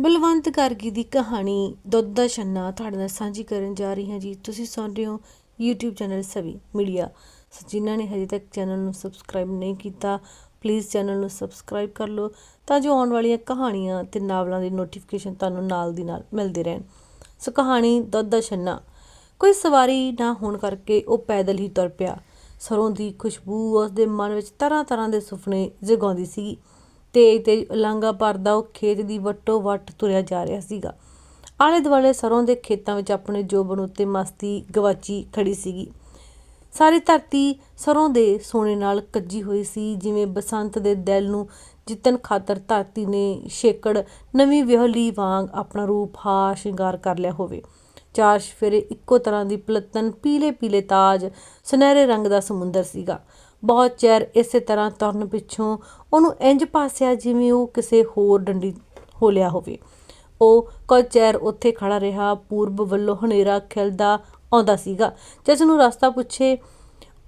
ਬਲਵੰਤ ਗਾਰਗੀ ਦੀ ਕਹਾਣੀ ਦੁੱਧ ਦਾ ਛੰਨਾ ਤੁਹਾਡੇ ਨਾਲ ਸਾਂਝੀ ਕਰਨ ਜਾ ਰਹੀ ਹਾਂ ਜੀ। ਤੁਸੀਂ ਸੁਣ ਰਹੇ ਹੋ YouTube channel Savi media. So ਜਿਨ੍ਹਾਂ ਨੇ ਹਜੇ ਤੱਕ ਚੈਨਲ ਨੂੰ ਸਬਸਕ੍ਰਾਈਬ ਨਹੀਂ ਕੀਤਾ ਪਲੀਜ਼ ਚੈਨਲ ਨੂੰ ਸਬਸਕ੍ਰਾਈਬ ਕਰ ਲਓ ਤਾਂ ਜੋ ਆਉਣ ਵਾਲੀਆਂ ਕਹਾਣੀਆਂ ਤੇ ਨਾਵਲਾਂ ਦੀ ਨੋਟੀਫਿਕੇਸ਼ਨ ਤੁਹਾਨੂੰ ਨਾਲ ਦੀ ਨਾਲ ਮਿਲਦੇ ਰਹਿਣ। ਸੋ ਕਹਾਣੀ ਦੁੱਧ ਦਾ ਛੰਨਾ। ਕੋਈ ਸਵਾਰੀ ਨਾ ਹੋਣ ਕਰਕੇ ਉਹ ਪੈਦਲ ਹੀ ਤੁਰ ਪਿਆ। ਸਰੋਂ ਦੀ ਖੁਸ਼ਬੂ ਉਸ ਦੇ ਮਨ ਵਿੱਚ ਤਰ੍ਹਾਂ ਤਰ੍ਹਾਂ ਦੇ ਸੁਪਨੇ ਜਗਾਉਂਦੀ ਸੀ ਤੇਜ਼ ਤੇਜ਼ ਉਲਾਂਗਾ ਭਰਦਾ ਉਹ ਖੇਤ ਦੀ ਵੱਟੋ ਵੱਟ ਤੁਰਿਆ ਜਾ ਰਿਹਾ ਸੀਗਾ। ਆਲੇ ਦੁਆਲੇ ਸਰੋਂ ਦੇ ਖੇਤਾਂ ਵਿੱਚ ਆਪਣੇ ਜੋਬਨ ਉੱਤੇ ਮਸਤੀ ਗਵਾਚੀ ਖੜੀ ਸੀਗੀ। ਸਾਰੀ ਧਰਤੀ ਸਰੋਂ ਦੇ ਸੋਨੇ ਨਾਲ ਕੱਜੀ ਹੋਈ ਸੀ, ਜਿਵੇਂ ਬਸੰਤ ਦੇ ਦਿਲ ਨੂੰ ਜਿੱਤਣ ਖਾਤਰ ਧਰਤੀ ਨੇ ਛੇਕੜ ਨਵੀਂ ਵਿਹਲੀ ਵਾਂਗ ਆਪਣਾ ਰੂਪ ਹਾ, ਸ਼ਿੰਗਾਰ ਕਰ ਲਿਆ ਹੋਵੇ। ਚਾਰ ਸਫੇਰੇ ਇੱਕੋ ਤਰ੍ਹਾਂ ਦੀ ਪਲਤਨ ਪੀਲੇ ਪੀਲੇ ਤਾਜ ਸੁਨਹਿਰੇ ਰੰਗ ਦਾ ਸਮੁੰਦਰ ਸੀਗਾ। ਬਹੁਤ ਚਿਰ ਇਸੇ ਤਰ੍ਹਾਂ ਤੁਰਨ ਪਿੱਛੋਂ ਉਹਨੂੰ ਇੰਜ ਪਾਸਿਆ ਜਿਵੇਂ ਉਹ ਕਿਸੇ ਹੋਰ ਡੰਡੀ ਹੋ ਹੋਵੇ। ਉਹ ਕੁਝ ਚਿਰ ਉੱਥੇ ਖੜਾ ਰਿਹਾ, ਪੂਰਬ ਵੱਲੋਂ ਹਨੇਰਾ ਖਿਲਦਾ ਆਉਂਦਾ ਸੀਗਾ। ਜਿਸ ਨੂੰ ਰਸਤਾ ਪੁੱਛੇ,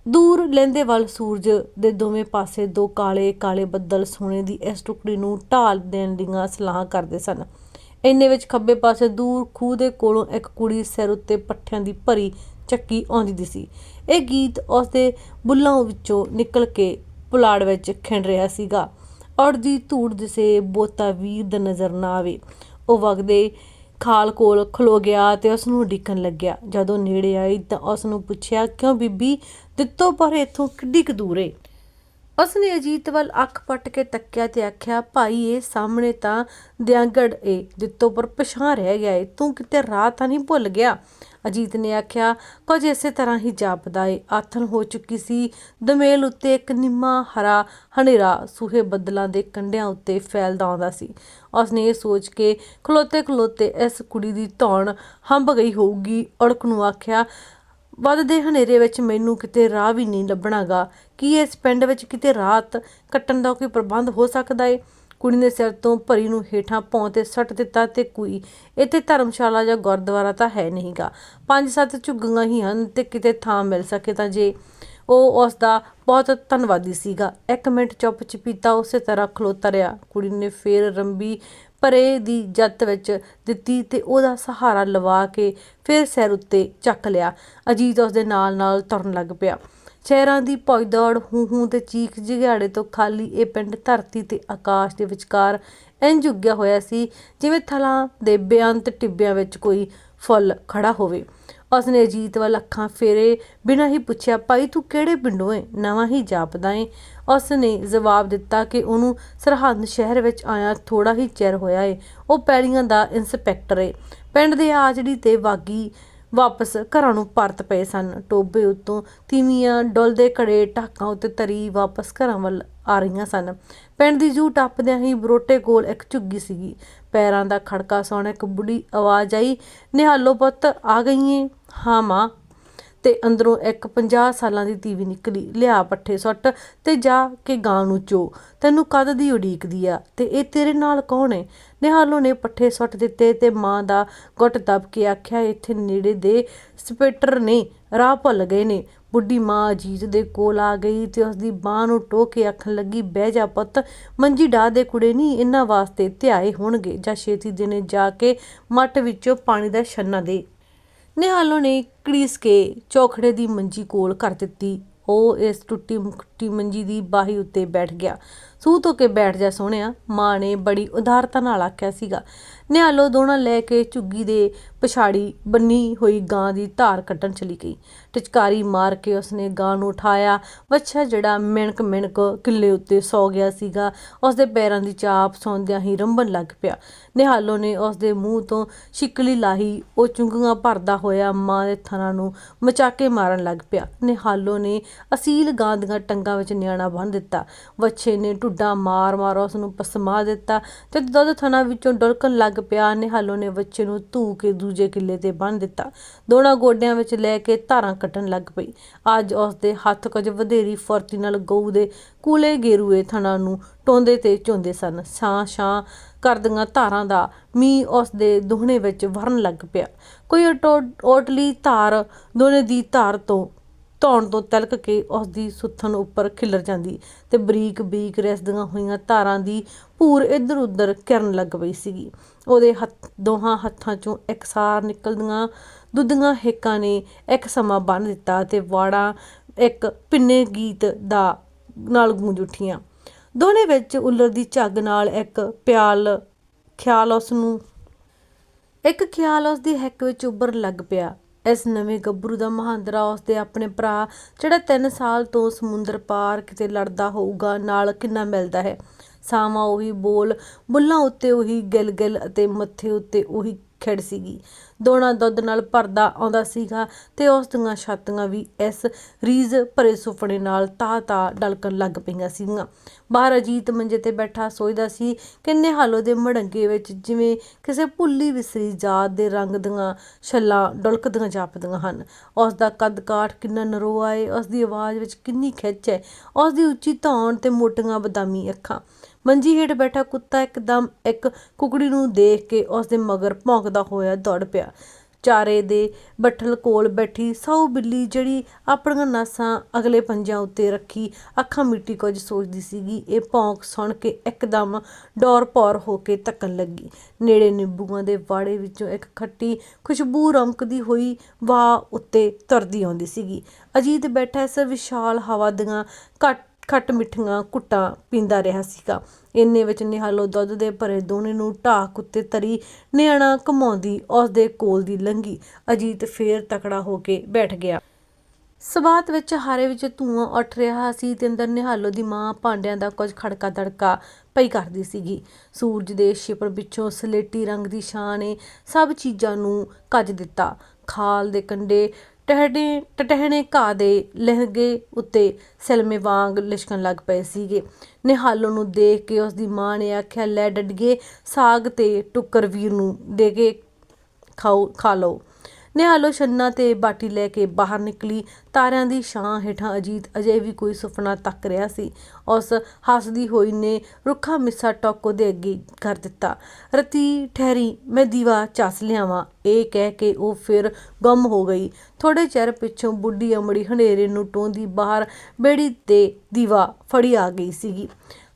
ਦੂਰ ਲੈਂਦੇ ਵੱਲ ਸੂਰਜ ਦੇ ਦੋਵੇਂ ਪਾਸੇ ਦੋ ਕਾਲੇ ਕਾਲੇ ਬੱਦਲ ਸੋਨੇ ਦੀ ਇਸ ਟੁਕੜੀ ਨੂੰ ਢਾਲ ਦੇਣ ਦੀਆਂ ਸਲਾਹਾਂ ਕਰਦੇ ਸਨ। ਇੰਨੇ ਵਿੱਚ ਖੱਬੇ ਪਾਸੇ ਦੂਰ ਖੂਹ ਦੇ ਕੋਲੋਂ ਇੱਕ ਕੁੜੀ ਸਿਰ ਉੱਤੇ ਪੱਠਿਆਂ ਦੀ ਭਰੀ ਚੱਕੀ ਆਉਂਦੀ ਸੀ। ਇਹ ਗੀਤ ਉਸ ਦੇ ਬੁੱਲਾਂ ਵਿੱਚੋਂ ਨਿਕਲ ਕੇ ਪੁਲਾੜ ਵਿੱਚ ਖਿੰਡ ਰਿਹਾ ਸੀਗਾ। ਔਰ ਦੀ ਧੂੜ ਦਿਸੇ, ਬੋਤਾ ਵੀਰ ਦਾ ਨਜ਼ਰ ਨਾ ਆਵੇ। ਉਹ ਵਗਦੇ ਖਾਲ ਕੋਲ ਖਲੋ ਗਿਆ ਤੇ ਉਸ ਨੂੰ ਡਿੱਕਣ ਲੱਗਿਆ। ਜਦੋਂ ਨੇੜੇ ਆਈ ਤਾਂ ਉਸ ਨੂੰ ਪੁੱਛਿਆ, ਕਿਉਂ ਬੀਬੀ, ਦਿੱਤੋ ਪਰ ਇੱਥੋਂ ਕਿੱਡੀ ਕੁ ਦੂਰ ਏ? ਉਸ ਨੇ ਅਜੀਤ ਵੱਲ ਅੱਖ ਪੱਟ ਕੇ ਤੱਕਿਆ ਤੇ ਆਖਿਆ, ਭਾਈ, ਇਹ ਸਾਹਮਣੇ ਤਾਂ ਦਿਆਂਗੜ ਏ। ਦਿੱਤੋ ਪਰ ਪਛਾਣ ਰਹਿ ਗਿਆ ਏ। ਤੂੰ ਕਿਤੇ ਰਾਹ ਤਾਂ ਨਹੀਂ ਭੁੱਲ ਗਿਆ? ਅਜੀਤ ਨੇ ਆਖਿਆ, ਕੁਝ ਇਸੇ ਤਰ੍ਹਾਂ ਹੀ ਜਾਪਦਾ ਏ। ਆਥਣ ਹੋ ਚੁੱਕੀ ਸੀ। ਦਮੇਲ ਉੱਤੇ ਇੱਕ ਨਿੰਮਾ ਹਰਾ ਹਨੇਰਾ ਸੂਹੇ ਬੱਦਲਾਂ ਦੇ ਕੰਢਿਆਂ ਉੱਤੇ ਫੈਲਦਾ ਆਉਂਦਾ ਸੀ। ਉਸ ਨੇ ਇਹ ਸੋਚ ਕੇ ਖਲੋਤੇ ਖਲੋਤੇ ਇਸ ਕੁੜੀ ਦੀ ਧੌਣ ਹੰਬ ਗਈ ਹੋਊਗੀ। ਅੜਕ ਨੂੰ ਆਖਿਆ, ਵੱਧਦੇ ਹਨੇਰੇ ਵਿੱਚ ਮੈਨੂੰ ਕਿਤੇ ਰਾਹ ਵੀ ਨਹੀਂ ਲੱਭਣਾਗਾ। ਕੀ ਇਸ ਪਿੰਡ ਵਿੱਚ ਕਿਤੇ ਰਾਤ ਕੱਟਣ ਦਾ ਕੋਈ ਪ੍ਰਬੰਧ ਹੋ ਸਕਦਾ ਏ? ਕੁੜੀ ਨੇ ਸਿਰ ਤੋਂ ਭਰੀ ਨੂੰ ਹੇਠਾਂ ਭੌਂ ਤੇ ਸੱਟ ਦਿੱਤਾ ਤੇ ਕੋਈ ਇੱਥੇ ਧਰਮਸ਼ਾਲਾ ਜਾਂ ਗੁਰਦੁਆਰਾ ਤਾਂ ਹੈ ਨਹੀਂਗਾ। ਪੰਜ ਸੱਤ ਝੁੱਗੀਆਂ ਹੀ ਹਨ ਤੇ ਕਿਤੇ ਥਾਂ ਮਿਲ ਸਕੇ ਤਾਂ ਜੇ ਉਹ ਉਸ ਦਾ ਬਹੁਤ ਧੰਨਵਾਦੀ ਸੀਗਾ। ਇੱਕ ਮਿੰਟ ਚੁੱਪ ਚਪੀਤਾ ਉਸੇ ਤਰ੍ਹਾਂ ਖਲੋਤਾ ਰਿਹਾ। ਕੁੜੀ ਨੇ ਫੇਰ ਰੰਬੀ ਪਰੇ ਦੀ ਜੱਤ ਵਿੱਚ ਦਿੱਤੀ ਤੇ ਉਹਦਾ ਸਹਾਰਾ ਲਵਾ ਕੇ ਫਿਰ ਸਿਰ ਉੱਤੇ ਚੱਕ ਲਿਆ। ਅਜੀਤ ਉਸ ਦੇ ਨਾਲ ਨਾਲ ਤੁਰਨ ਲੱਗ ਪਿਆ। ਸ਼ਹਿਰਾਂ ਦੀ ਭੌਜਦੌੜ, ਹੂੰ ਹੂੰ ਤੇ ਚੀਖ ਜਿਗਿਆੜੇ ਤੋਂ ਖਾਲੀ ਇਹ ਪਿੰਡ ਧਰਤੀ ਤੇ ਆਕਾਸ਼ ਦੇ ਵਿਚਕਾਰ ਇੰਝ ਉੱਗਿਆ ਹੋਇਆ ਸੀ, ਜਿਵੇਂ ਥਲਾਂ ਦੇ ਬੇਅੰਤ ਟਿੱਬਿਆਂ ਵਿੱਚ ਕੋਈ ਫੁੱਲ ਖੜਾ ਹੋਵੇ। ਉਸਨੇ ਅਜੀਤ ਵੱਲ ਅੱਖਾਂ ਫੇਰੇ, ਬਿਨਾਂ ਹੀ ਪੁੱਛਿਆ, ਭਾਈ, ਤੂੰ ਕਿਹੜੇ ਪਿੰਡੋਂ ਏ? ਨਵਾਂ ਹੀ ਜਾਪਦਾ ਏ? ਉਸਨੇ ਜਵਾਬ ਦਿੱਤਾ ਕਿ ਉਹਨੂੰ ਸਰਹੰਦ ਸ਼ਹਿਰ ਵਿੱਚ ਆਇਆ ਥੋੜਾ ਹੀ ਚਿਰ ਹੋਇਆ ਏ। ਉਹ ਪੈਲੀਆਂ ਦਾ ਇੰਸਪੈਕਟਰ ਏ। ਪਿੰਡ ਦੇ ਆਜੜੀ ਤੇ ਵਾਗੀ ਵਾਪਸ ਘਰਾਂ ਨੂੰ ਪਰਤ ਪਏ ਸਨ। ਟੋਬੇ ਉੱਤੋਂ ਤੀਵੀਆਂ ਡੁੱਲਦੇ ਘੜੇ ਢਾਕਾਂ ਉੱਤੇ ਤਰੀ ਵਾਪਸ ਘਰਾਂ ਵੱਲ ਆ ਰਹੀਆਂ ਸਨ। ਪਿੰਡ ਦੀ ਜੂ ਟੱਪਦਿਆਂ ਹੀ ਬਰੋਟੇ ਕੋਲ ਇੱਕ ਝੁੱਗੀ ਸੀਗੀ। ਪੈਰਾਂ ਦਾ ਖੜਕਾ ਸੌਣ ਇੱਕ ਬੁੜੀ ਆਵਾਜ਼ ਆਈ, ਨਿਹਾਲੋ ਪੁੱਤ, ਆ ਗਈਏ ਹਾਂ ਮਾਂ। ਤੇ ਅੰਦਰੋਂ ਇੱਕ 50 ਸਾਲਾਂ ਦੀ ਤੀਵੀ ਨਿਕਲੀ, ਲਿਆ ਪੱਠੇ ਸੁੱਟ ਤੇ ਜਾ ਕੇ ਗਾਂ ਨੂੰ ਚੋ। ਤੈਨੂੰ ਕਦ ਦੀ ਉਡੀਕਦੀ ਆ? ਤੇ ਇਹ ਤੇਰੇ ਨਾਲ ਕੌਣ ਏ? ਨਿਹਾਲੋ ਨੇ ਪੱਠੇ ਸੁੱਟ ਦਿੱਤੇ ਤੇ ਮਾਂ ਦਾ ਗੁੱਟ ਦੱਬ ਕੇ ਆਖਿਆ, ਇੱਥੇ ਨੇੜੇ ਦੇ ਸਪੈਕਟਰ ਨੇ, ਰਾਹ ਭੁੱਲ ਗਏ ਨੇ। ਬੁੱਢੀ ਮਾਂ ਅਜੀਤ ਦੇ ਕੋਲ ਆ ਗਈ ਤੇ ਉਸ ਦੀ ਬਾਹ ਨੂੰ ਟੋਹ ਕੇ ਆਖਣ ਲੱਗੀ, ਬਹਿ ਜਾ ਪੁੱਤ, ਮੰਜੀ ਢਾ ਦੇ ਕੁੜੇ ਨਹੀਂ, ਇਹਨਾਂ ਵਾਸਤੇ ਧਿਆਏ ਹੋਣਗੇ। ਜਾਂ ਛੇਤੀ ਦਿਨੇ ਜਾ ਕੇ ਮੱਟ ਵਿੱਚੋਂ ਪਾਣੀ ਦਾ ਛੰਨਾ ਦੇ। ਨਿਹਾਲੋ ਨੇ ਕੜੀਸ ਕੇ ਚੌਖੜੇ ਦੀ ਮੰਜੀ ਕੋਲ ਕਰ ਦਿੱਤੀ। ਉਹ ਇਸ ਟੁੱਟੀ ਮੁੱਟੀ ਮੰਜੀ ਦੀ ਬਾਹੀ ਉੱਤੇ ਬੈਠ ਗਿਆ। ਸੂਤ ਧੋ ਕੇ ਬੈਠ ਜਾ ਸੋਹਣਿਆ, ਮਾਂ ਨੇ ਬੜੀ ਉਦਾਰਤਾ ਨਾਲ ਆਖਿਆ ਸੀਗਾ। ਨਿਹਾਲੋ ਦੋਣਾ ਲੈ ਕੇ ਝੁੱਗੀ ਦੇ ਪਛਾੜੀ ਬੰਨੀ ਹੋਈ ਗਾਂ ਦੀ ਧਾਰ ਕੱਢਣ ਚਲੀ ਗਈ। ਟਿਚਕਾਰੀ ਮਾਰ ਕੇ ਉਸਨੇ ਗਾਂ ਨੂੰ ਉਠਾਇਆ। ਵੱਛਾ ਜਿਹੜਾ ਮਿਣਕ ਮਿਣਕ ਕਿੱਲੇ ਉੱਤੇ ਸੌ ਗਿਆ ਸੀਗਾ, ਉਸਦੇ ਪੈਰਾਂ ਦੀ ਚਾਪ ਸੌਂਦਿਆਂ ਹੀ ਰੰਬਣ ਲੱਗ ਪਿਆ। ਨਿਹਾਲੋ ਨੇ ਉਸਦੇ ਮੂੰਹ ਤੋਂ ਛਿੱਕਲੀ ਲਾਹੀ, ਉਹ ਚੁੰਗੀਆਂ ਭਰਦਾ ਹੋਇਆ ਮਾਂ ਦੇ ਥਣਾ ਨੂੰ ਮਚਾਕੇ ਮਾਰਨ ਲੱਗ ਪਿਆ। ਨਿਹਾਲੋ ਨੇ ਅਸੀਲ ਗਾਂ ਦੀਆਂ ਟੰਗਾਂ ਵਿੱਚ ਨਿਆਣਾ ਬੰਨ ਦਿੱਤਾ। ਵੱਛੇ ਨੇ ਢੁੱਡਾ ਮਾਰ ਮਾਰ ਉਸ ਨੂੰ ਪਸਮਾ ਦਿੱਤਾ ਤੇ ਦੁੱਧ ਥਣਾ ਵਿੱਚੋਂ ਡੁਲਕਣ ਲੱਗ ਪਿਆ। ਨਿਹਾਲੋ ਨੇ ਵੱਛੇ ਨੂੰ ਧੂ ਕੇ ਦੂਜੇ ਕਿੱਲੇ ਤੇ ਬੰਨ ਦਿੱਤਾ। ਦੋਨਾਂ ਗੋਡਿਆਂ ਵਿੱਚ ਲੈ ਕੇ ਧਾਰਾਂ ਕੱਟਣ ਲੱਗ ਪਈ। ਅੱਜ ਉਸ ਦੇ ਹੱਥ ਕੁਝ ਵਧੇਰੀ ਫੁਰਤੀ ਨਾਲ ਗਊ ਦੇ ਕੂਲੇ ਗੇਰੂਏ ਥਣਾ ਨੂੰ ਟੋਂਦੇ ਤੇ ਝੋਂਦੇ ਸਨ। ਛਾਂ ਛਾਂ ਕਰਦੀਆਂ ਧਾਰਾਂ ਦਾ ਮੀਂਹ ਉਸ ਦੇ ਦੋਹਣੇ ਵਿੱਚ ਵਰਨ ਲੱਗ ਪਿਆ। ਕੋਈ ਓਟਲੀ ਧਾਰ ਦੋਨੇ ਦੀ ਧਾਰ ਤੋਂ ਧੌਣ ਤੋਂ ਤਲਕ ਕੇ ਉਸ ਦੀ ਸੁੱਥਣ ਉੱਪਰ ਖਿਲਰ ਜਾਂਦੀ ਤੇ ਬਰੀਕ ਬਰੀਕ ਰਿਸਦੀਆਂ ਹੋਈਆਂ ਧਾਰਾਂ ਦੀ ਭੂਰ ਇੱਧਰ ਉੱਧਰ ਕਿਰਨ ਲੱਗ ਪਈ ਸੀਗੀ। ਉਹਦੇ ਹੱਥ, ਦੋਹਾਂ ਹੱਥਾਂ ਚੋਂ ਇਕਸਾਰ ਨਿਕਲਦੀਆਂ, ਦੁੱਧੀਆਂ ਹੇਕਾਂ ਨੇ ਇੱਕ ਸਮਾਂ ਬੰਨ ਦਿੱਤਾ ਤੇ ਵਾੜਾਂ ਇੱਕ ਪਿੰਨੇ ਗੀਤ ਦਾ ਨਾਲ ਗੂੰਜ ਉੱਠੀਆਂ। ਦੋਨੇ ਵਿੱਚ ਉੱਲਰ ਦੀ ਝੱਗ ਨਾਲ ਇੱਕ ਪਿਆਲ ਖਿਆਲ ਉਸ ਨੂੰ ਇੱਕ ਖਿਆਲ ਉਸ ਦੀ ਹਿੱਕ ਵਿੱਚ ਉੱਭਰ ਲੱਗ ਪਿਆ। ਇਸ ਨਵੇਂ ਗੱਭਰੂ ਦਾ ਮਹਾਂਦਰਾ ਉਸ ਦੇ ਆਪਣੇ ਭਰਾ, ਜਿਹੜਾ 3 ਸਾਲ ਤੋਂ ਸਮੁੰਦਰ ਪਾਰ ਕਿਤੇ ਲੜਦਾ ਹੋਊਗਾ, ਨਾਲ ਕਿੰਨਾ ਮਿਲਦਾ ਹੈ? ਸਾਵਾਂ ਉਹੀ ਬੋਲ, ਬੁੱਲਾਂ ਉੱਤੇ ਉਹੀ ਗਿਲ-ਗਿਲ ਅਤੇ ਮੱਥੇ ਉੱਤੇ ਉਹੀ ਖਿੜ ਸੀਗੀ। ਦੋਣਾ ਦੁੱਧ ਨਾਲ ਭਰਦਾ ਆਉਂਦਾ ਸੀਗਾ ਤੇ ਉਸ ਦੀਆਂ ਛਾਤੀਆਂ ਵੀ ਇਸ ਰੀਝ ਭਰੇ ਸੁਪਨੇ ਨਾਲ ਤਾ-ਤਾ ਡਲਕਣ ਲੱਗ ਪਈਆਂ ਸੀਗੀਆਂ। ਬਾਹਰ ਅਜੀਤ ਮੰਜੇ ਤੇ ਬੈਠਾ ਸੋਚਦਾ ਸੀ ਕਿ ਨਿਹਾਲੋ ਦੇ ਮੜੰਗੇ ਵਿੱਚ ਜਿਵੇਂ ਕਿਸੇ ਭੁੱਲੀ ਵਿਸਰੀ ਜਾਤ ਦੇ ਰੰਗ ਦੀਆਂ ਛੱਲਾਂ ਡੁਲਕਦੀਆਂ ਜਾਪਦੀਆਂ ਹਨ। ਉਸ ਦਾ ਕੱਦ ਕਾਠ ਕਿੰਨਾ ਨਰੋਆ ਏ, ਉਸ ਦੀ ਆਵਾਜ਼ ਵਿੱਚ ਕਿੰਨੀ ਖਿੱਚ ਹੈ ਉਸ ਦੀ ਉੱਚੀ ਧੌਣ ਤੇ ਮੋਟੀਆਂ ਬਦਾਮੀ ਅੱਖਾਂ। ਮੰਜੀ ਹੇਠ ਬੈਠਾ ਕੁੱਤਾ ਇੱਕਦਮ ਇੱਕ ਕੁਕੜੀ ਨੂੰ ਦੇਖ ਕੇ ਉਸ ਦੇ ਮਗਰ ਭੌਂਕਦਾ ਹੋਇਆ ਦੌੜ ਪਿਆ। ਚਾਰੇ ਦੇ ਬੱਠਲ ਕੋਲ ਬੈਠੀ ਸਾਊ ਬਿੱਲੀ ਜਿਹੜੀ ਆਪਣੀਆਂ ਨਾਸਾਂ ਅਗਲੇ ਪੰਜਿਆਂ ਉੱਤੇ ਰੱਖੀ ਅੱਖਾਂ ਮਿੱਟੀ ਕੁਝ ਸੋਚਦੀ ਸੀਗੀ। ਇਹ ਭੌਂਕ ਸੁਣ ਕੇ ਇੱਕਦਮ ਡੌਰ ਪੌਰ ਹੋ ਕੇ ਤੱਕਣ ਲੱਗੀ। ਨੇੜੇ ਨਿੰਬੂਆਂ ਦੇ ਵਾੜੇ ਵਿੱਚੋਂ ਇੱਕ ਖੱਟੀ ਖੁਸ਼ਬੂ ਰਮਕਦੀ ਹੋਈ ਵਾਹ ਉੱਤੇ ਤਰਦੀ ਆਉਂਦੀ ਸੀਗੀ। ਅਜੀਤ ਬੈਠਾ ਇਸ ਵਿਸ਼ਾਲ ਹਵਾ ਦੀਆਂ ਘੱਟ ਖੱਟ ਮਿੱਠੀਆਂ ਕੁੱਟਾਂ ਪੀਂਦਾ ਰਿਹਾ ਸੀਗਾ। ਇੰਨੇ ਵਿੱਚ ਨਿਹਾਲੋ ਦੁੱਧ ਦੇ ਭਰੇ ਦੋਨੇ ਨੂੰ ਢਾਕ ਉੱਤੇ ਤਰੀ ਨਿਆਣਾ ਕਮਾਉਂਦੀ ਉਸ ਦੇ ਕੋਲ ਦੀ ਲੰਗੀ ਅਜੀਤ ਫੇਰ ਤਕੜਾ ਹੋ ਕੇ ਬੈਠ ਗਿਆ। ਸਵਾਤ ਵਿੱਚ ਹਾਰੇ ਵਿੱਚ ਧੂਆਂ ਉੱਠ ਰਿਹਾ ਸੀ ਤੇ ਅੰਦਰ ਨਿਹਾਲੋ ਦੀ ਮਾਂ ਭਾਂਡਿਆਂ ਦਾ ਕੁਝ ਖੜਕਾ ਤੜਕਾ ਪਈ ਕਰਦੀ ਸੀਗੀ। ਸੂਰਜ ਦੇ ਛਿਪਰ ਵਿੱਚੋਂ ਸਲੇਟੀ ਰੰਗ ਦੀ ਛਾਂ ਨੇ ਸਭ ਚੀਜ਼ਾਂ ਨੂੰ ਕੱਜ ਦਿੱਤਾ। ਖਾਲ ਦੇ ਕੰਡੇ ਟਹਿਣੇ ਟਟਹਿਣੇ ਘਾਹ ਦੇ ਲਹਿਗੇ ਉੱਤੇ ਸਿਲਮੇ ਵਾਂਗ ਲਿਸ਼ਕਣ ਲੱਗ ਪਏ ਸੀਗੇ। ਨਿਹਾਲੋ ਨੂੰ ਦੇਖ ਕੇ ਉਸ ਦੀ ਮਾਂ ਨੇ ਆਖਿਆ, ਲੈ ਡੱਡੀਏ, ਸਾਗ ਤੇ ਟੁੱਕਰ ਵੀਰ ਨੂੰ ਦੇ ਕੇ ਖਾਓ, ਖਾ ਲਓ। ਨਿਹਾਲੋ ਛੰਨਾ ਤੇ ਬਾਟੀ ਲੈ ਕੇ ਬਾਹਰ ਨਿਕਲੀ। ਤਾਰਿਆਂ ਦੀ ਛਾਂ ਹੇਠਾਂ ਅਜੀਤ ਅਜੇ ਵੀ ਕੋਈ ਸੁਪਨਾ ਤੱਕ ਰਿਹਾ ਸੀ। ਉਸ ਹੱਸਦੀ ਹੋਈ ਨੇ ਰੁੱਖਾ ਮਿੱਸਾ ਟੋਕੋ ਦੇ ਅੱਗੇ ਕਰ ਦਿੱਤਾ। ਰਤੀ, ਠਹਿਰੀ, ਮੈਂ ਦੀਵਾ ਚਾਸ ਲਿਆਵਾਂ। ਇਹ ਕਹਿ ਕੇ ਉਹ ਫਿਰ ਗੁੰਮ ਹੋ ਗਈ। ਥੋੜੇ ਚਿਰ ਪਿੱਛੋਂ ਬੁੱਢੀ ਅਮੜੀ ਹਨੇਰੇ ਨੂੰ ਟੋਂਦੀ ਬਾਹਰ ਬੇੜੀ ਤੇ ਦੀਵਾ ਫੜੀ ਆ ਗਈ ਸੀਗੀ।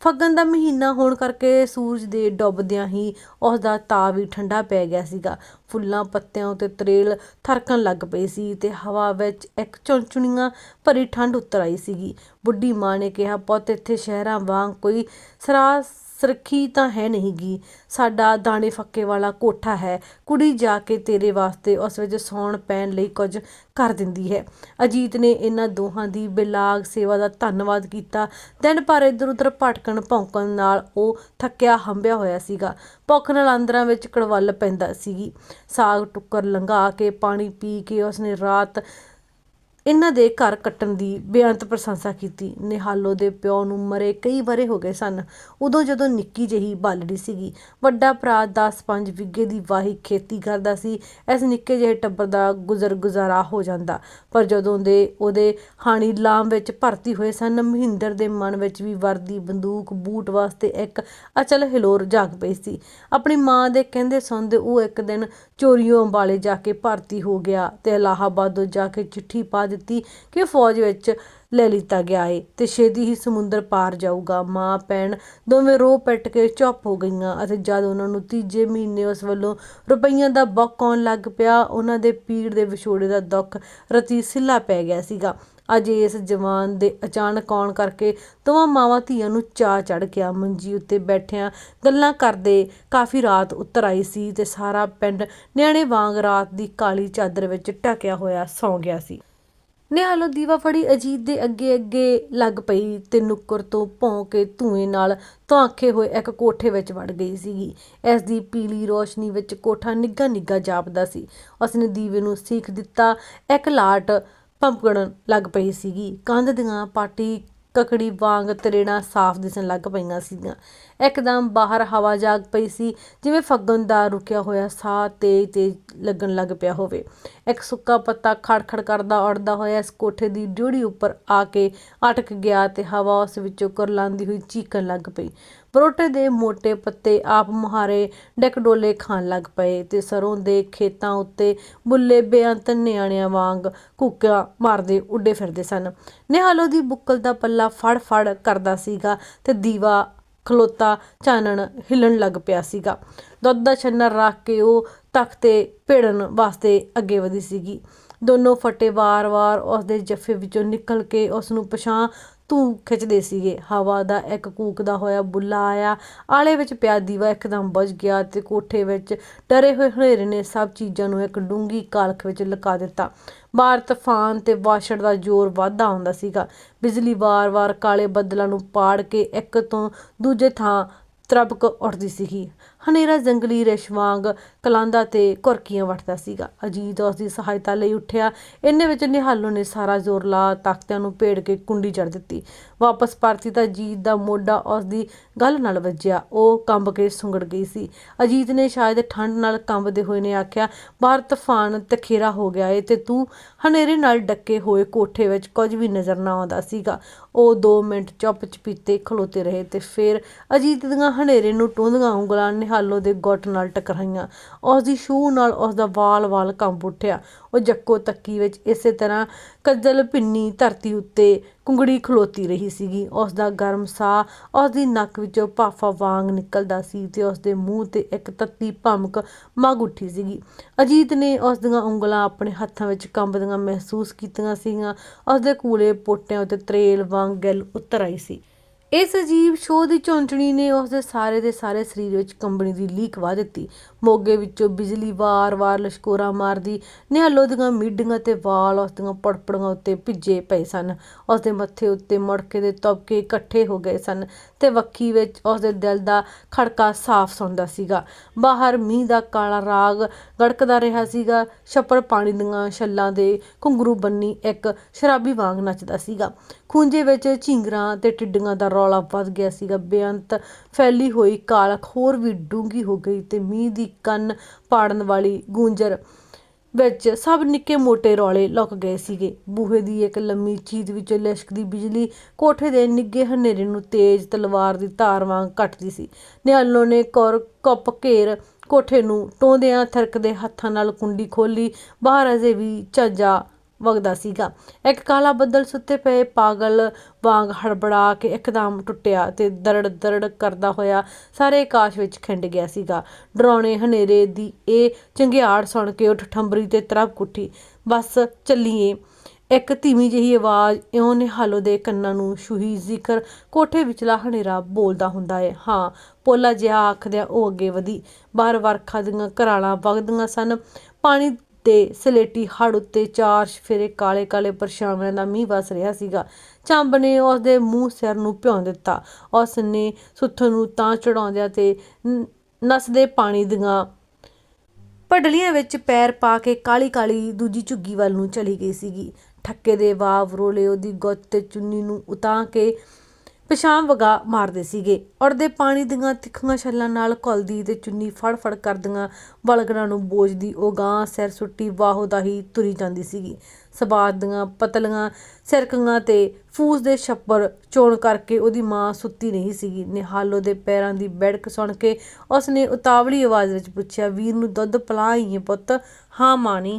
ਫੱਗਣ ਦਾ ਮਹੀਨਾ ਹੋਣ ਕਰਕੇ ਸੂਰਜ ਦੇ ਡੁੱਬਦਿਆਂ ਹੀ ਉਸ ਦਾ ਤਾਅ ਵੀ ਠੰਡਾ ਪੈ ਗਿਆ ਸੀਗਾ। ਫੁੱਲਾਂ ਪੱਤਿਆਂ ਉਤੇ ਤਰੇਲ ਥਰਕਣ ਲੱਗ ਪਈ ਸੀ ਤੇ ਹਵਾ ਵਿੱਚ ਇੱਕ ਚੁਣਚੁਣੀਆਂ ਭਰੀ ਠੰਡ ਉਤਰ ਆਈ ਸੀਗੀ। ਬੁੱਢੀ ਮਾਂ ਨੇ ਕਿਹਾ, ਪੁੱਤ, ਇੱਥੇ ਸ਼ਹਿਰਾਂ ਵਾਂਗ ਕੋਈ ਸਰਾ ਸੁਰੱਖੀ ਤਾਂ ਹੈ ਨਹੀਂਗੀ ਸਾਡਾ ਦਾਣੇ ਫੱਕੇ ਵਾਲਾ ਕੋਠਾ ਹੈ। ਕੁੜੀ ਜਾ ਕੇ ਤੇਰੇ ਵਾਸਤੇ ਉਸ ਵਿੱਚ ਸੌਣ ਪੈਣ ਲਈ ਕੁਝ ਕਰ ਦਿੰਦੀ ਹੈ। ਅਜੀਤ ਨੇ ਇਹਨਾਂ ਦੋਹਾਂ ਦੀ ਬਿਲਾਗ ਸੇਵਾ ਦਾ ਧੰਨਵਾਦ ਕੀਤਾ। ਦਿਨ ਭਰ ਇੱਧਰ ਉੱਧਰ ਭਟਕਣ ਭੌਂਕਣ ਨਾਲ ਉਹ ਥੱਕਿਆ ਹੰਬਿਆ ਹੋਇਆ ਸੀਗਾ। ਭੁੱਖ ਨਾਲ ਅੰਦਰਾਂ ਵਿੱਚ ਕੜਵੱਲ ਪੈਂਦਾ ਸੀਗੀ। ਸਾਗ ਟੁੱਕਰ ਲੰਘਾ ਕੇ ਪਾਣੀ ਪੀ ਕੇ ਉਸਨੇ ਰਾਤ ਇਹਨਾਂ ਦੇ ਘਰ ਕੱਟਣ ਦੀ ਬੇਅੰਤ ਪ੍ਰਸ਼ੰਸਾ ਕੀਤੀ। ਨਿਹਾਲੋ ਦੇ ਪਿਓ ਨੂੰ ਮਰੇ ਕਈ ਬਰੇ ਹੋ ਗਏ ਸਨ। ਉਦੋਂ ਜਦੋਂ ਨਿੱਕੀ ਜਿਹੀ ਬਾਲੜੀ ਸੀਗੀ, ਵੱਡਾ ਭਰਾ 10-5 ਵਿੱਗੇ ਦੀ ਵਾਹੀ ਖੇਤੀ ਕਰਦਾ ਸੀ, ਇਸ ਨਿੱਕੇ ਜਿਹੇ ਟੱਬਰ ਦਾ ਗੁਜ਼ਰ ਗੁਜ਼ਾਰਾ ਹੋ ਜਾਂਦਾ। ਪਰ ਜਦੋਂ ਦੇ ਉਹਦੇ ਹਾਣੀ ਲਾਮ ਵਿੱਚ ਭਰਤੀ ਹੋਏ ਸਨ, ਮਹਿੰਦਰ ਦੇ ਮਨ ਵਿੱਚ ਵੀ ਵਰਦੀ, ਬੰਦੂਕ, ਬੂਟ ਵਾਸਤੇ ਇੱਕ ਅਚਲ ਹਿਲੋਰ ਜਾਗ ਪਈ ਸੀ। ਆਪਣੀ ਮਾਂ ਦੇ ਕਹਿੰਦੇ ਸੁਣਦੇ ਉਹ ਇੱਕ ਦਿਨ ਚੋਰੀਓ ਅੰਬਾਲੇ ਜਾ ਕੇ ਭਰਤੀ ਹੋ ਗਿਆ ਤੇ ਇਲਾਹਾਬਾਦੋਂ ਜਾ ਕੇ ਚਿੱਠੀ ਪਾ ਦਿੱਤੀ ਕਿ ਫੌਜ ਵਿੱਚ ਲੈ ਲਿੱਤਾ ਗਿਆ ਏ ਤੇ ਛੇਤੀ ਹੀ ਸਮੁੰਦਰ ਪਾਰ ਜਾਊਗਾ। ਮਾਂ, ਭੈਣ ਦੋਵੇਂ ਰੋ ਪਿੱਟ ਕੇ ਚੁੱਪ ਹੋ ਗਈਆਂ ਅਤੇ ਜਦ ਉਹਨਾਂ ਨੂੰ ਤੀਜੇ ਮਹੀਨੇ ਉਸ ਵੱਲੋਂ ਰੁਪਈਆਂ ਦਾ ਬੁੱਕ ਆਉਣ ਲੱਗ ਪਿਆ, ਉਹਨਾਂ ਦੇ ਪੀੜ ਦੇ ਵਿਛੋੜੇ ਦਾ ਦੁੱਖ ਰਤੀ ਸਿੱਲਾ ਪੈ ਗਿਆ ਸੀਗਾ। ਅੱਜ ਇਸ ਜਵਾਨ ਦੇ ਅਚਾਨਕ ਆਉਣ ਕਰਕੇ ਦੋਵਾਂ ਮਾਵਾਂ ਧੀਆਂ ਨੂੰ ਚਾਅ ਚੜ ਗਿਆ। ਮੰਜੀ ਉੱਤੇ ਬੈਠਿਆਂ ਗੱਲਾਂ ਕਰਦੇ ਕਾਫੀ ਰਾਤ ਉੱਤਰ ਆਈ ਸੀ ਤੇ ਸਾਰਾ ਪਿੰਡ ਨਿਆਣੇ ਵਾਂਗ ਰਾਤ ਦੀ ਕਾਲੀ ਚਾਦਰ ਵਿੱਚ ਢਕਿਆ ਹੋਇਆ ਸੌਂ ਗਿਆ ਸੀ। ਨਿਹਾਲੋ ਦੀਵਾ ਫੜੀ ਅਜੀਤ ਦੇ ਅੱਗੇ ਅੱਗੇ ਲੱਗ ਪਈ ਤੇ ਨੁੱਕਰ ਤੋਂ ਭੌਂ ਕੇ ਧੂਏ ਨਾਲ ਧਾਂਖੇ ਹੋਏ ਇੱਕ ਕੋਠੇ ਵਿੱਚ ਵੜ ਗਈ ਸੀਗੀ। ਇਸ ਦੀ ਪੀਲੀ ਰੋਸ਼ਨੀ ਵਿੱਚ ਕੋਠਾ ਨਿੱਗਾ ਨਿੱਗਾ ਜਾਪਦਾ ਸੀ। ਉਸਨੇ ਦੀਵੇ ਨੂੰ ਸੀਖ ਦਿੱਤਾ, ਇੱਕ ਲਾਟ ਭੰਪਕਣ ਲੱਗ ਪਈ ਸੀਗੀ। ਕੰਧ ਦੀਆਂ ਪਾਟੀ ਕਕੜੀ ਵਾਂਗ ਤਰੇੜਾਂ ਸਾਫ਼ ਦਿਸਣ ਲੱਗ ਪਈਆਂ ਸੀਗੀਆਂ। ਇੱਕਦਮ ਬਾਹਰ ਹਵਾ ਜਾਗ ਪਈ ਸੀ, ਜਿਵੇਂ ਫੱਗਣ ਦਾ ਰੁਕਿਆ ਹੋਇਆ ਸਾਹ ਤੇਜ਼ ਤੇਜ਼ ਲੱਗਣ ਲੱਗ ਪਿਆ ਹੋਵੇ। ਇੱਕ ਸੁੱਕਾ ਪੱਤਾ ਖੜਖੜ ਕਰਦਾ ਉੜਦਾ ਹੋਇਆ ਇਸ ਕੋਠੇ ਦੀ ਡਿਊੜੀ ਉੱਪਰ ਆ ਕੇ ਅਟਕ ਗਿਆ ਤੇ ਹਵਾ ਉਸ ਵਿੱਚੋਂ ਕੁਰਲਾਉਂਦੀ ਹੋਈ ਚੀਕਣ ਲੱਗ ਪਈ। ਪਰੋਟੇ ਦੇ ਮੋٹے ਪੱਤੇ ਆਪ ਮੁਹਾਰੇ ਡਕਡੋਲੇ ਖਾਣ ਲੱਗ ਪਏ ਤੇ ਸਰੋਂ ਦੇ ਖੇਤਾਂ ਉੱਤੇ ਬੁੱਲੇ ਬੇਅੰਤ ਨਿਆਣਿਆਂ ਵਾਂਗ ਕੂਕਾਂ ਮਾਰਦੇ ਉੱਡੇ ਫਿਰਦੇ ਸਨ। ਨਿਹਾਲੋ ਦੀ ਬੁੱਕਲ ਦਾ ਪੱਲਾ ਫੜ ਫੜ ਕਰਦਾ ਸੀਗਾ ਤੇ ਦੀਵਾ ਖਲੋਤਾ ਚਾਨਣ ਹਿੱਲਣ ਲੱਗ ਪਿਆ ਸੀਗਾ। ਦੁੱਧ ਦਾ ਛੰਨਾ ਰੱਖ ਕੇ ਉਹ ਤਖਤ ਭੇੜਨ ਵਾਸਤੇ ਅੱਗੇ ਵਧੀ ਸੀਗੀ। ਦੋਨੋਂ ਫਟੇ ਵਾਰ-ਵਾਰ ਉਸ ਦੇ ਜੱਫੇ ਵਿੱਚੋਂ ਨਿਕਲ ਕੇ ਉਸ ਨੂੰ ਪਛਾਂ ਤੂੰ ਖਿੱਚਦੇ ਸੀਗੇ। ਹਵਾ ਦਾ ਇੱਕ ਕੂਕਦਾ ਹੋਇਆ, ਬੁੱਲਾ ਆਇਆ। ਆਲੇ ਵਿੱਚ ਪਿਆ ਦੀਵਾ ਇੱਕਦਮ ਬੁਝ ਗਿਆ ਤੇ ਕੋਠੇ ਵਿੱਚ ਡਰੇ ਹੋਏ ਹਨੇਰੇ ਨੇ ਸਭ ਚੀਜ਼ਾਂ ਨੂੰ ਇੱਕ ਡੂੰਗੀ ਕਾਲਖ ਵਿੱਚ ਲੁਕਾ ਦਿੱਤਾ। ਬਾਹਰ ਤੂਫਾਨ ਤੇ ਵਾਸ਼ੜ ਦਾ ਜ਼ੋਰ ਵਾਧਾ ਹੁੰਦਾ ਸੀਗਾ। ਬਿਜਲੀ ਵਾਰ-ਵਾਰ ਕਾਲੇ ਬੱਦਲਾਂ ਨੂੰ ਪਾੜ ਕੇ ਇੱਕ ਤੋਂ ਦੂਜੇ ਥਾਂ ਤਰਬਕ ਉੱਠਦੀ ਸੀਗੀ। ਹਨੇਰਾ ਜੰਗਲੀ ਰਿਛ ਵਾਂਗ ਕਲਾਂਦਾ ਤੇ ਕੁਰਕੀਆਂ ਵੱਟਦਾ ਸੀਗਾ। ਅਜੀਤ ਉਸ ਦੀ ਸਹਾਇਤਾ ਲਈ ਉੱਠਿਆ। ਇੰਨੇ ਵਿੱਚ ਨਿਹਾਲੋ ਨੇ ਸਾਰਾ ਜ਼ੋਰ ਲਾ ਤਖਤਿਆਂ ਨੂੰ ਭੇੜ ਕੇ ਕੁੰਡੀ ਚੜ ਦਿੱਤੀ। ਵਾਪਸ ਪਰਤੀ ਤਾਂ ਅਜੀਤ ਦਾ ਮੋਢਾ ਉਸ ਦੀ ਗੱਲ ਨਾਲ ਵੱਜਿਆ। ਉਹ ਕੰਬ ਕੇ ਸੁੰਗੜ ਗਈ ਸੀ। ਅਜੀਤ ਨੇ ਸ਼ਾਇਦ ਠੰਡ ਨਾਲ ਕੰਬਦੇ ਹੋਏ ਨੇ ਆਖਿਆ, ਬਾਹਰ ਤੂਫਾਨ ਤਖੇਰਾ ਹੋ ਗਿਆ ਏ ਤੇ ਤੂੰ ਹਨੇਰੇ ਨਾਲ ਡੱਕੇ ਹੋਏ ਕੋਠੇ ਵਿੱਚ ਕੁਝ ਵੀ ਨਜ਼ਰ ਨਾ ਆਉਂਦਾ ਸੀਗਾ। ਉਹ 2 ਮਿੰਟ ਚੁੱਪ ਚਪੀਤੇ ਖਲੋਤੇ ਰਹੇ ਤੇ ਫਿਰ ਅਜੀਤ ਦੀਆਂ ਹਨੇਰੇ ਨੂੰ ਟੋਂਦੀਆਂ ਉਂਗਲਾਂ ਨਿਹਾਲੋ ਦੇ ਗੁੱਟ ਨਾਲ ਟਕਰਾਈਆਂ। ਉਸ ਦੀ ਛੂਹ ਨਾਲ ਉਸ ਦਾ ਵਾਲ-ਵਾਲ ਕੰਬ ਉੱਠਿਆ। ਉਹ ਜੱਕੋ ਤੱਕੀ ਵਿੱਚ ਇਸੇ ਤਰ੍ਹਾਂ ਕੱਜਲ ਭਿੰਨੀ ਧਰਤੀ ਉੱਤੇ ਕੁੰਗੜੀ ਖਲੋਤੀ ਰਹੀ ਸੀਗੀ। ਉਸ ਦਾ ਗਰਮ ਸਾਹ ਉਸ ਦੀ ਨੱਕ ਵਿੱਚੋਂ ਭਾਫਾ ਵਾਂਗ ਨਿਕਲਦਾ ਸੀ ਤੇ ਉਸ ਦੇ ਮੂੰਹ ਤੇ ਇੱਕ ਤੱਤੀ ਭਮਕ ਮਗ ਉੱਠੀ ਸੀਗੀ। ਅਜੀਤ ਨੇ ਉਸ ਦੀਆਂ ਉਂਗਲਾਂ ਆਪਣੇ ਹੱਥਾਂ ਵਿੱਚ ਕੰਬਦੀਆਂ ਮਹਿਸੂਸ ਕੀਤੀਆਂ ਸੀਗੀਆਂ। ਉਸ ਦੇ ਕੂਲੇ ਪੋਟਿਆਂ ਉੱਤੇ ਤਰੇਲ ਵਾਂਗ ਗਿੱਲ ਉਤਰ ਆਈ ਸੀ। ਇਸ ਅਜੀਬ ਸ਼ੋਅ ਦੀ ਝੁੰਝਣੀ ਨੇ ਉਸ ਦੇ ਸਾਰੇ ਦੇ ਸਾਰੇ ਸਰੀਰ ਵਿੱਚ ਕੰਬਣੀ ਦੀ ਲੀਕ ਵਾ ਦਿੱਤੀ। ਮੋਗੇ ਵਿੱਚੋਂ ਬਿਜਲੀ ਵਾਰ-ਵਾਰ ਲਸ਼ਕੋਰਾ ਮਾਰਦੀ, ਨਿਹਾਲੋ ਦੀਆਂ ਮੀਡੀਆਂ ਤੇ ਵਾਲ ਉਸ ਦੀਆਂ ਪੜਪੜੀਆਂ ਉੱਤੇ ਭਿੱਜੇ ਪਏ ਸਨ। ਉਸ ਦੇ ਮੱਥੇ ਉੱਤੇ ਮੜਕੇ ਦੇ ਤਬਕੇ ਇਕੱਠੇ ਹੋ ਗਏ ਸਨ ਤੇ ਵੱਖੀ ਵਿੱਚ ਉਸ ਦੇ ਦਿਲ ਦਾ ਖੜਕਾ ਸਾਫ਼ ਸੁਣਦਾ ਸੀਗਾ। ਬਾਹਰ ਮੀਂਹ ਦਾ ਕਾਲਾ ਰਾਗ ਗੜਕਦਾ ਰਿਹਾ ਸੀਗਾ। ਛੱਪੜ ਪਾਣੀ ਦੀਆਂ ਛੱਲਾਂ ਦੇ ਘੁੰਗਰੂ ਬੰਨੀ ਇੱਕ ਸ਼ਰਾਬੀ ਵਾਂਗ ਨੱਚਦਾ ਸੀਗਾ। ਖੂੰਜੇ ਵਿੱਚ ਝਿੰਗਰਾਂ ਤੇ ਟਿੱਡੀਆਂ ਦਾ ਰੌਲਾ ਵੱਧ ਗਿਆ ਸੀਗਾ, ਬੇਅੰਤ ਫੈਲੀ ਹੋਈ ਕਾਲਖ ਹੋਰ ਵੀ ਡੂੰਗੀ ਹੋ ਗਈ ਤੇ ਮੀਂਹ ਦੀ ਕੰਨ ਪਾੜਨ ਵਾਲੀ ਗੂੰਜਰ ਵਿੱਚ ਸਭ ਨਿੱਕੇ ਮੋਟੇ ਰੌਲੇ ਲੁਕ ਗਏ ਸੀਗੇ। ਬੂਹੇ ਦੀ ਇੱਕ ਲੰਮੀ ਚੀਜ਼ ਵਿੱਚੋਂ ਲਿਸ਼ਕਦੀ ਬਿਜਲੀ ਕੋਠੇ ਦੇ ਨਿੱਗੇ ਹਨੇਰੇ ਨੂੰ ਤੇਜ਼ ਤਲਵਾਰ ਦੀ ਧਾਰ ਵਾਂਗ ਕੱਟਦੀ ਸੀ। ਨਿਹਾਲੋ ਨੇ ਕੌਰ ਕੁੱਪ ਘੇਰ ਕੋਠੇ ਨੂੰ ਟੋਂਦਿਆਂ ਥਰਕਦੇ ਹੱਥਾਂ ਨਾਲ ਕੁੰਡੀ ਖੋਲੀ ਬਾਹਰ ਅਜੇ ਵੀ ਝੱਜਾ ਵਗਦਾ ਸੀਗਾ। ਇੱਕ ਕਾਲਾ ਬੱਦਲ ਸੁੱਤੇ ਪਏ, ਪਾਗਲ ਵਾਂਗ ਹੜਬੜਾ ਕੇ ਇੱਕਦਮ ਟੁੱਟਿਆ ਤੇ ਦਰੜ ਦਰੜ ਕਰਦਾ ਹੋਇਆ ਸਾਰੇ ਆਕਾਸ਼ ਵਿੱਚ ਖਿੰਡ ਗਿਆ ਸੀਗਾ। ਡਰਾਉਣੇ ਹਨੇਰੇ ਦੀ ਇਹ ਚੰਗਿਆੜ ਸੁਣ ਕੇ ਉੱਠ ਠੰਬਰੀ ਤੇ ਤਰਪ ਉੱਠੀ ਬਸ ਚੱਲੀਏ। ਇੱਕ ਧੀਮੀ ਜਿਹੀ ਆਵਾਜ਼ ਇਉਂ ਨਿਹਾਲੋ ਦੇ ਕੰਨਾਂ ਨੂੰ ਛੂਹੀ ਜ਼ਿਕਰ, ਕੋਠੇ ਵਿਚਲਾ ਹਨੇਰਾ ਬੋਲਦਾ ਹੁੰਦਾ ਹੈ ਹਾਂ, ਪੋਲਾ ਜਿਹਾ ਆਖਦਿਆਂ ਉਹ ਅੱਗੇ ਵਧੀ। ਬਾਹਰ ਵਰਖਾ ਦੀਆਂ ਘਰਾਲਾਂ ਵਗਦੀਆਂ ਸਨ। ਪਾਣੀ ਤੇ ਸਲੇਟੀ ਹੜ ਉੱਤੇ ਚਾਰ ਫੇਰੇ ਕਾਲੇ ਕਾਲੇ ਪਰਛਾਵਿਆਂ ਦਾ ਮੀਂਹ ਵਸ ਰਿਹਾ ਸੀਗਾ। ਚੰਬ ਨੇ ਉਸ ਦੇ ਮੂੰਹ ਸਿਰ ਨੂੰ ਭਿਉਂ ਦਿੱਤਾ। ਉਸ ਨੇ ਸੁੱਥ ਨੂੰ ਤਾਂ ਚੜਾਉਂਦਿਆਂ ਤੇ ਨ- ਨਸਦੇ ਪਾਣੀ ਦੀਆਂ ਪਡਲੀਆਂ ਵਿੱਚ ਪੈਰ ਪਾ ਕੇ ਕਾਲੀ ਕਾਲੀ ਦੂਜੀ ਝੁੱਗੀ ਵੱਲ ਨੂੰ ਚਲੀ ਗਈ ਸੀਗੀ। ਠੱਕੇ ਦੇ ਵਾਵ ਰੋਲੇ ਉਹਦੀ ਗੁੱਤ ਤੇ ਚੁੰਨੀ ਨੂੰ ਉਤਾਂ ਕੇ ਪਿਸ਼ਾਮ ਵਗਾ ਮਾਰਦੇ ਸੀਗੇ। ਉੜਦੇ ਪਾਣੀ ਦੀਆਂ ਤਿੱਖੀਆਂ ਛੱਲਾਂ ਨਾਲ ਘੁਲਦੀ ਤੇ ਚੁੰਨੀ ਫੜ ਫੜ ਕਰਦੀਆਂ ਵਲਗਣਾ ਨੂੰ ਬੋਝਦੀ ਉਹ ਗਾਂ ਸਿਰ ਸੁੱਟੀ ਵਾਹੋ ਦਾ ਹੀ ਤੁਰੀ ਜਾਂਦੀ ਸੀਗੀ। ਸਬਾਤ ਦੀਆਂ ਪਤਲੀਆਂ ਸਿਰਕੀਆਂ ਤੇ ਫੂਸ ਦੇ ਛੱਪਰ ਚੋਣ ਕਰਕੇ ਉਹਦੀ ਮਾਂ ਸੁੱਤੀ ਨਹੀਂ ਸੀਗੀ। ਨਿਹਾਲੋ ਦੇ ਪੈਰਾਂ ਦੀ ਬੈੜਕ ਸੁਣ ਕੇ ਉਸਨੇ ਉਤਾਵਲੀ ਆਵਾਜ਼ ਵਿੱਚ ਪੁੱਛਿਆ, ਵੀਰ ਨੂੰ ਦੁੱਧ ਪਿਲਾਈਏ ਪੁੱਤ। ਹਾਂ ਮਾਣੀ